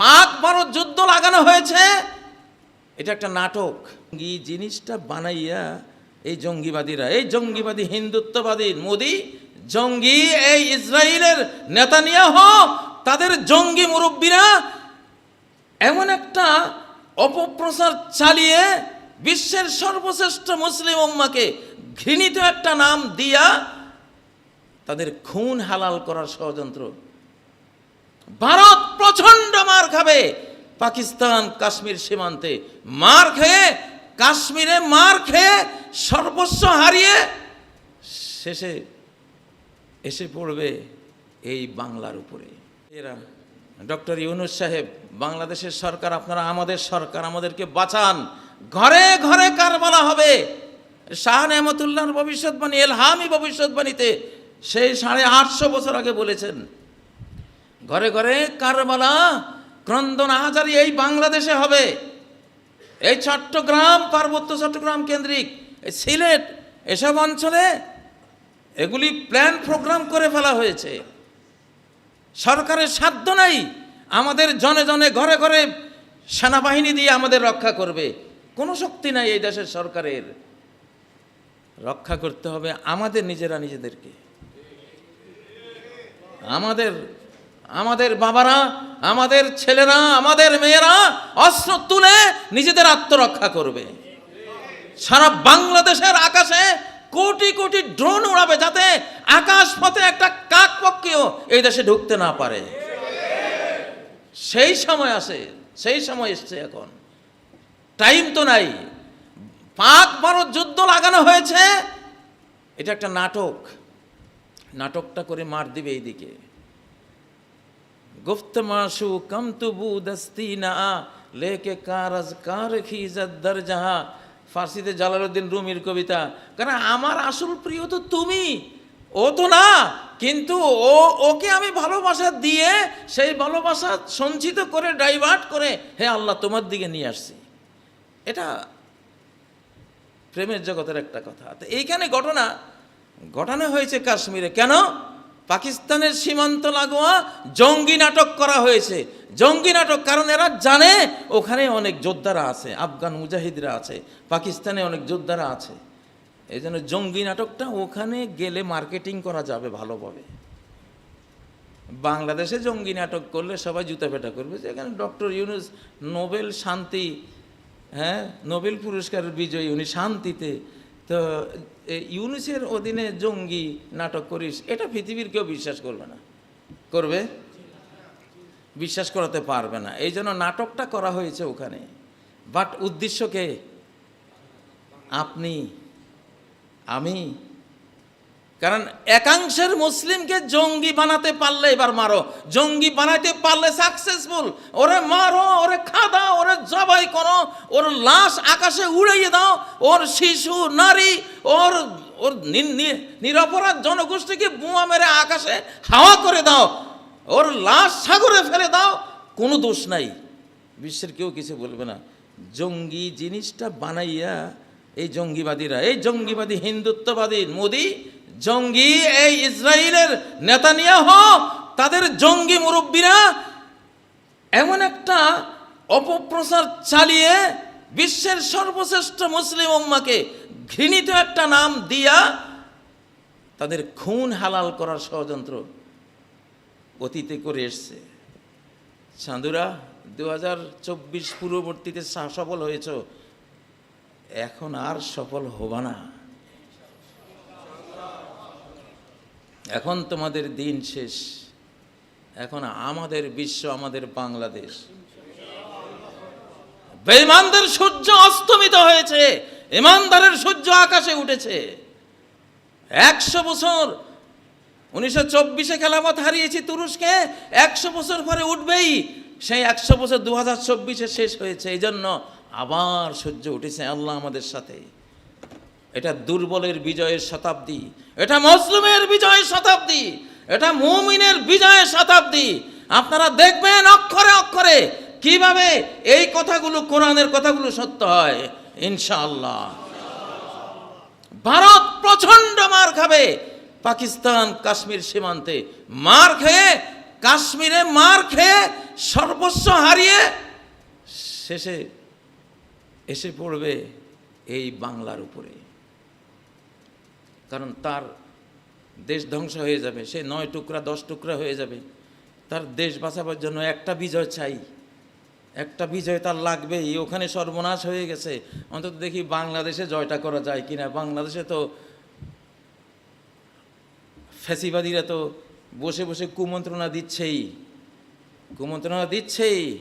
পাক ভারত যুদ্ধ লাগানো হয়েছে। এটা একটা নাটক। এই জিনিসটা বানাইয়া এই জঙ্গিবাদীরা, এই জঙ্গিবাদী হিন্দুত্ববাদী মোদি, জঙ্গি এই ইসরায়েলের নেতানিয়াহ, তাদের জঙ্গি মুরব্বীরা এমন একটা অপপ্রচার চালিয়ে বিশ্বের সর্বশ্রেষ্ঠ মুসলিম উম্মাকে ঘৃণিত একটা নাম দিয়া তাদের খুন হালাল করার ষড়যন্ত্র ভারত প্রচণ্ড মার খাবে। পাকিস্তান কাশ্মীর সীমান্তে মার খেয়ে, কাশ্মীরে মার খেয়ে সর্বস্ব হারিয়ে শেষে এসে পড়বে এই বাংলার উপরে। এরা, ডক্টর ইউনুস সাহেব, বাংলাদেশের সরকার, আপনারা আমাদের সরকার, আমাদেরকে বাঁচান। ঘরে ঘরে কার বলা হবে। শাহ নেহমতুল্লাহর ভবিষ্যৎবাণী, এলহামি ভবিষ্যৎবাণীতে সেই সাড়ে আটশো বছর আগে বলেছেন ঘরে ঘরে কারবালা ক্রন্দন আহাজারি এই বাংলাদেশে হবে। এই চট্টগ্রাম, পার্বত্য চট্টগ্রাম কেন্দ্রিক, এই সিলেট, এসব অঞ্চলে এগুলি প্ল্যান প্রোগ্রাম করে ফেলা হয়েছে। সরকারের সাধ্য নাই আমাদের জনে জনে ঘরে ঘরে সেনাবাহিনী দিয়ে আমাদের রক্ষা করবে। কোনো শক্তি নাই এই দেশের সরকারের। রক্ষা করতে হবে আমাদের নিজেরা নিজেদেরকে। আমাদের আমাদের বাবারা, আমাদের ছেলেরা, আমাদের মেয়েরা অস্ত্র তুলে নিজেদের আত্মরক্ষা করবে। সারা বাংলাদেশের আকাশে কোটি কোটি ড্রোন উড়াবে যাতে আকাশ পথে একটা কাক পক্ষেও এই দেশে ঢুকতে না পারে। সেই সময় আসে, সেই সময় এসছে এখন। টাইম তো নাই। পাক ভারত যুদ্ধ লাগানো হয়েছে। এটা একটা নাটক। নাটকটা করে মার দিবে এইদিকে। गुफ्त माशू कम तुबू दस्ती ना लेके कारज कार खीजत दर যাহা ফার্সিতে জালালউদ্দিন রুমির কবিতা কারণ আমার আসল প্রিয় তো তুমি ও তো না কিন্তু ও ওকে আমি ভালোবাসা দিয়ে সেই ভালোবাসা সঞ্চিত করে ডাইভার্ট করে হে আল্লাহ তোমার দিকে নিয়ে আসছি এটা প্রেমের জগতের একটা কথা তো এইখানে ঘটনা ঘটানো হয়েছে কাশ্মীরে কেন পাকিস্তানের সীমান্ত লাগোয়া জঙ্গি নাটক করা হয়েছে। জঙ্গি নাটক, কারণ এরা জানে ওখানে অনেক যোদ্ধারা আছে, আফগান মুজাহিদরা আছে, পাকিস্তানে অনেক যোদ্ধারা আছে। এই জন্য জঙ্গি নাটকটা ওখানে গেলে মার্কেটিং করা যাবে ভালোভাবে। বাংলাদেশে জঙ্গি নাটক করলে সবাই জুতা পেটা করবে যে এখানে ডক্টর ইউনুস নোবেল শান্তি হ্যাঁ নোবেল পুরস্কারের বিজয়ী, উনি শান্তিতে তো ইউনিসের অধীনে জঙ্গি নাটক করিস, এটা পৃথিবীর কেউ বিশ্বাস করবে না। করবে? বিশ্বাস করাতে পারবে না। এই জন্য নাটকটা করা হয়েছে ওখানে। বাট উদ্দেশ্যকে আপনি, আমি কারণ একাংশের মুসলিমকে জঙ্গি বানাতে পারলে এবার মারো। জঙ্গি বানাতে পারলে সাকসেসফুল ওরে মারো, ওরে খাদা, ওরে জবাই করো। ওর লাশ আকাশে উড়াইয়ে দাও। ওর শিশু, নারী, ওর ওর নিরপরাধ জনগোষ্ঠীকে বোমা মেরে আকাশে হাওয়া করে দাও। ওর লাশ সাগরে ফেলে দাও। কোনো দোষ নাই। বিশ্বের কেউ কিছু বলবে না। জঙ্গি জিনিসটা বানাইয়া এই জঙ্গিবাদীরা, এই জঙ্গিবাদী হিন্দুত্ববাদী মোদি জঙ্গি এই ইসরায়েলের নেতানিয়াহ, তাদের জঙ্গি মুরব্বীরা এমন একটা অপপ্রচার চালিয়ে বিশ্বের সর্বশ্রেষ্ঠ মুসলিম উম্মাকে ঘৃণিত একটা নাম দিয়া তাদের খুন হালাল করার ষড়যন্ত্র অতীতে করে এসছে। চাঁদুরা দু হাজার চব্বিশ পূর্ববর্তীতে সফল হয়েছ, এখন আর সফল হবা না। এখন তোমাদের দিন শেষ। এখন আমাদের বিশ্ব, আমাদের বাংলাদেশ। বেঈমানদের সূর্য অস্তমিত হয়েছে ইমানদারের সূর্য আকাশে উঠেছে। একশো বছর, উনিশশো চব্বিশে খেলামত হারিয়েছি তুরস্কে, একশো বছর পরে উঠবেই। সেই একশো বছর দু হাজার চব্বিশে শেষ হয়েছে এই জন্য আবার সূর্য উঠেছে আল্লাহ আমাদের সাথে। এটা দুর্বলের বিজয়ের শতাব্দী, এটা মজলুমের বিজয়ের শতাব্দী, এটা মুমিনের বিজয়ের শতাব্দী। আপনারা দেখবেন অক্ষরে অক্ষরে কীভাবে এই কথাগুলো, কোরআনের কথাগুলো সত্য হয়। ইনশাআল্লাহ। ভারত প্রচণ্ড মার খাবে। পাকিস্তান কাশ্মীর সীমান্তে মার খেয়ে, কাশ্মীরে মার খেয়ে সর্বস্ব হারিয়ে শেষে এসে পড়বে এই বাংলার উপরে। কারণ তার দেশ ধ্বংস হয়ে যাবে, সে নয় টুকরা, দশ টুকরা হয়ে যাবে। তার দেশ বাঁচাবার জন্য একটা বিজয় চাই। একটা বিজয় তার লাগবেই। ওখানে সর্বনাশ হয়ে গেছে। অন্তত দেখি বাংলাদেশে জয়টা করা যায় কিনা। বাংলাদেশে তো ফ্যাসিবাদীরা তো বসে বসে কুমন্ত্রণা দিচ্ছেই। কুমন্ত্রণা দিচ্ছেই।